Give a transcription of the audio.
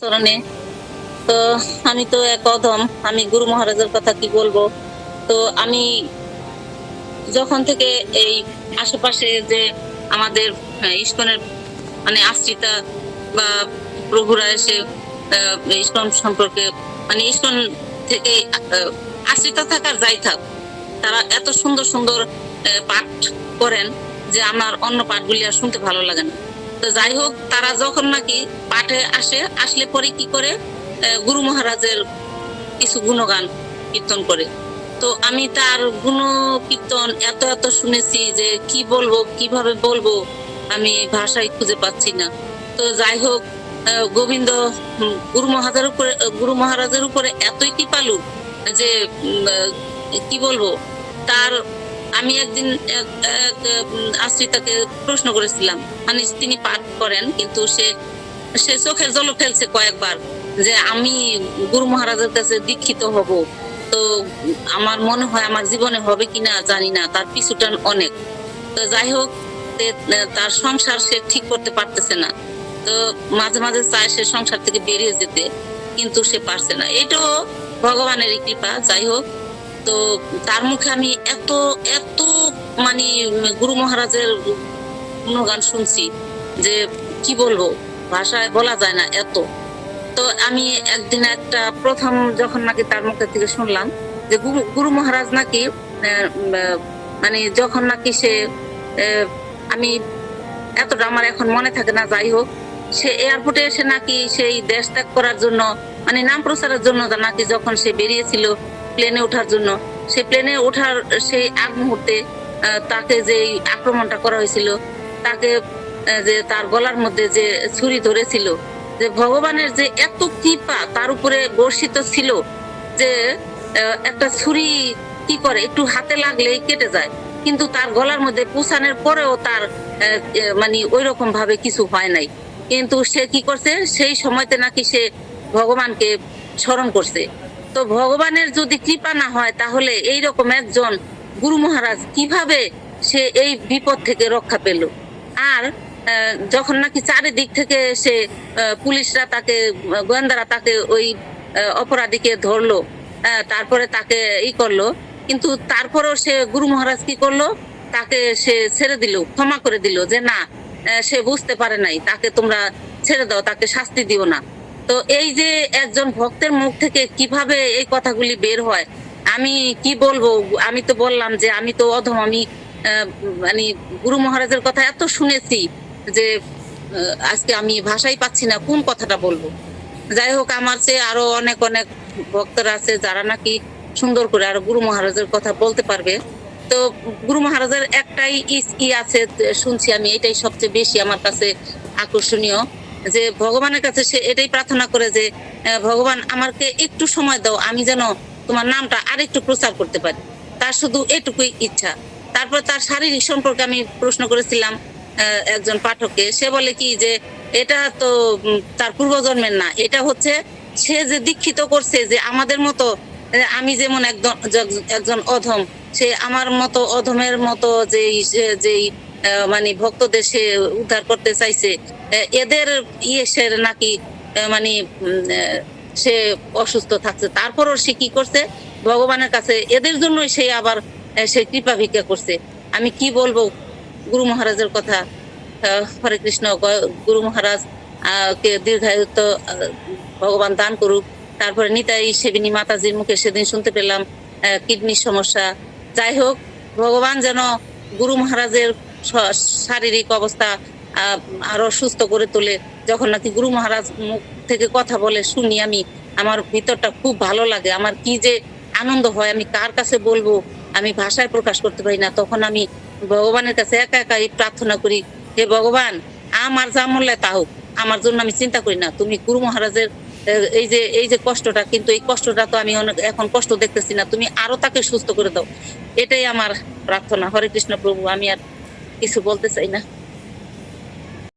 চরণে তো আমি তো এক অধম, আমি গুরু মহারাজের কথা কি বলব? তো আমি যখন থেকে এই আশেপাশে যে আমাদের ইস্কনের মানে আশ্রিতা বা প্রভুরা এসে ইস্কন সম্পর্কে মানে ইস্কন থেকে আশ্রিতা থাকার যাই থাক, তারা এত সুন্দর সুন্দর পাঠ করেন যে আমার অন্য পাঠগুলি আর শুনতে ভালো লাগে না। তো যাই হোক, তারা যখন নাকি পাঠে আসে, আসলে পরে কি করে? গুরু মহারাজের কিছু গুণগান কীর্তন করে। তো আমি তার গুণ কীর্তন এত এত শুনেছি যে কি বলব, কীভাবে বলব আমি ভাষাই খুঁজে পাচ্ছি না। তো যাই হোক গোবিন্দ গুরু মহারাজের উপরে গুরু মহারাজের উপরে এতই কৃপালু যে কি বলব? তার আমি একদিন এক এক, আশ্রিতাকে প্রশ্ন করেছিলাম মানে তিনি পাঠ করেন কিন্তু সে সে চোখের জল ফেলছে কয়েকবার যে আমি গুরু মহারাজের কাছে দীক্ষিত হব। তো আমার মনে হয় আমার জীবনে হবে কিনা জানি না তার পিছুটান অনেক। তো যাই হোক তার সংসার সে ঠিক করতে পারতেছে না। তো মাঝে মাঝে চায় সে সংসার থেকে বেরিয়ে যেতে কিন্তু সে পারছে না। এটাও ভগবানের কৃপা যাই হোক। তো তার মুখে আমি এত এত মানে গুরু মহারাজের গুণগান শুনছি যে কি বলব, ভাষায় বলা যায় না এত। তো আমি একদিন একটা প্রথম যখন নাকি তার মুখে থেকে শুনলাম যে গুরু গুরু মহারাজ নাকি মানে যখন নাকি সে আমি এতটা আমার এখন মনে থাকে না, যাই হোক, সে এয়ারপোর্টে এসে নাকি সেই দেশ ত্যাগ করার জন্য মানে নাম প্রচারের জন্য নাকি যখন সে বেরিয়েছিল প্লেনে ওঠার জন্য। সে প্লেনে ওঠার সেই আগ মুহূর্তে তাকে যে আক্রমণটা করা হয়েছিল, তাকে যে তার গলার মধ্যে যে ছুরি ধরেছিল, যে ভগবানের যে এত কৃপা তার উপরে বর্ষিত ছিল যে একটা ছুরি কি করে, একটু হাতে লাগলেই কেটে যায়। কিন্তু তার গলার মধ্যে পুষানোর পরেও তার মানে ওই রকম ভাবে কিছু হয় নাই। কিন্তু সে কি করছে? সেই সময়তে নাকি সে ভগবানকে স্মরণ করছে। তো ভগবানের যদি কৃপা না হয়, তাহলে এই রকম একজন গুরু মহারাজ কীভাবে সে এই বিপদ থেকে রক্ষা পেল? আর যখন নাকি চারিদিক থেকে সে পুলিশরা তাকে, গোয়েন্দারা তাকে ওই অপরাধীকে ধরলো তারপরে তাকে ই করল, কিন্তু তারপরেও সে গুরু মহারাজ কি করল? তাকে সে ছেড়ে দিল, ক্ষমা করে দিল যে না সে বুঝতে পারে নাই, তাকে তোমরা ছেড়ে দাও, তাকে শাস্তি দিও না। তো এই যে একজন ভক্তের মুখ থেকে কীভাবে এই কথাগুলি বের হয়, আমি কি বলব? আমি তো বললাম যে আমি তো অধম, আমি মানে গুরু মহারাজের কথা এত শুনেছি যে আজকে আমি ভাষাই পাচ্ছি না, কোন কথাটা বলব? যাই হোক, আমার চেয়ে আরও অনেক অনেক ভক্তরা আছে যারা নাকি সুন্দর করে আরও গুরু মহারাজের কথা বলতে পারবে। তো গুরু মহারাজের একটাই ই আছে শুনছি আমি, এটাই সবচেয়ে বেশি আমার কাছে আকর্ষণীয়। যে ভগবানের কাছে সে এটাই প্রার্থনা করে যে ভগবান আমাকে একটু সময় দাও, আমি যেন তোমার নামটা আর একটু প্রচার করতে পারি। তার শুধু এটুকুই ইচ্ছা। তারপর তার শারীরিক সম্পর্কে আমি প্রশ্ন করেছিলাম একজন পাঠককে। সে বলে কি যে, এটা তো তার পূর্বজন্মের না, এটা হচ্ছে সে যে দীক্ষিত করছে যে আমাদের মতো আমি যেমন একজন একজন অধম, সে আমার মতো অধমের মতো যেই যেই মানে ভক্তদের সে উদ্ধার করতে চাইছে। এদের ইয়ে নাকি মানে সে অসুস্থ থাকছে। তারপরও সে কি করছে? ভগবানের কাছে এদের জন্যই সে আবার সে কৃপা ভিক্ষা করছে। আমি কি বলব গুরু মহারাজের কথা? হরে কৃষ্ণ গুরু মহারাজ কে দীর্ঘায়ুত্ব আহ, ভগবান দান করুক। তারপরে নিতাই সেবিনী মাতাজির মুখে সেদিন শুনতে পেলাম কিডনির সমস্যা। যাই হোক ভগবান যেন গুরু মহারাজের শারীরিক অবস্থা আরও সুস্থ করে তোলে। যখন নাকি গুরু মহারাজ মুখ থেকে কথা বলে, শুনি আমি, আমার ভিতরটা খুব ভালো লাগে, আমার কি যে আনন্দ হয়, আমি কার কাছে বলব? আমি ভাষায় প্রকাশ করতে পারি না। তখন আমি ভগবানের কাছে একা একাই প্রার্থনা করি, হে ভগবান, আমার যা মূল্যে তা হোক, আমার জন্য আমি চিন্তা করি না। তুমি গুরু মহারাজের এই যে এই যে কষ্টটা, কিন্তু এই কষ্টটা তো আমি অনেক, এখন কষ্ট দেখতেছি না। তুমি আরও তাকে সুস্থ করে দাও। এটাই আমার প্রার্থনা। হরে কৃষ্ণ প্রভু, আমি আর কিছু বলতে চাই না